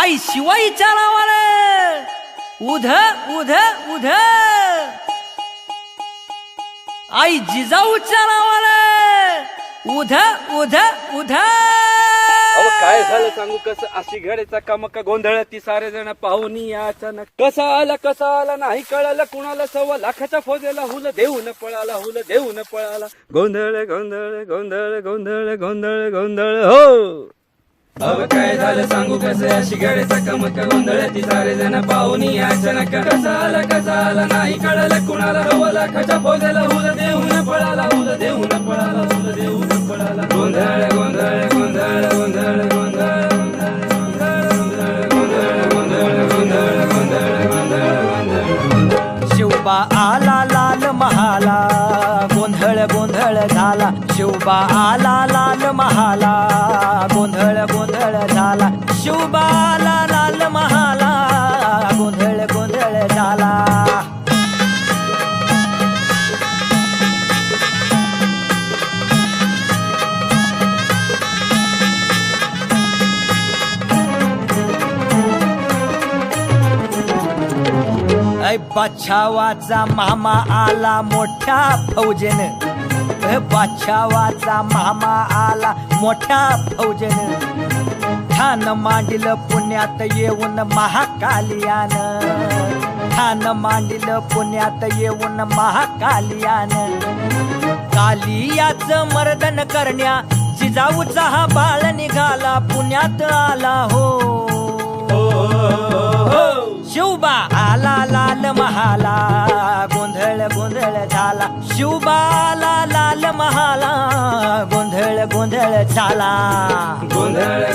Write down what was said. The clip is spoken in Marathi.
आई शिवाईच्या नावानं उध उध उध. आई जिजाऊच्या नावानं उध उध उध. अहो काय झालं सांगू? कसं अशी घडेचा कामका गोंधळ ती सारे जण पाहुणी अचानक. कसा आला कसा आला नाही कळालं कुणाला? सव्वा लाखाच्या फौजेला हुल देऊन पळाला हुल देऊन पळाला. गोंधळ गोंधळ गोंधळ गोंधळ गोंधळ गोंधळ हो! अव काय झालं सांगू कसं? अशी घडेचा कामका गोंधळ ती सारे जण पाहुणी अचानक कसा आला कसा आला नाही कळालं कुणाला. सव्वा लाखाच्या फौजेला शिवबा आला लाल महाला. गोंधळ गोंधळ झाला शिवबा आला लाल महाला. गोंधळ गोंधळ झाला शिवबा आला लाल महाला. गोंधळ गोंधळ झाला बादशावाचा मामा आला मोठ्या फौजेन. बादशावाचा मामा आला मोठ्या फौजेन. ठाण मांडलं पुण्यात येऊन महाकालियान. ठाण मांडलं पुण्यात येऊन महाकालियान. कालियाचं मर्दन करण्या जिजाऊचा हा बाळ निघाला पुण्यात आला हो. झाला गोंधळ गोंधळ झाला. शिवबाला लाल महाला गोंधळ गोंधळ झाला. गोंधळ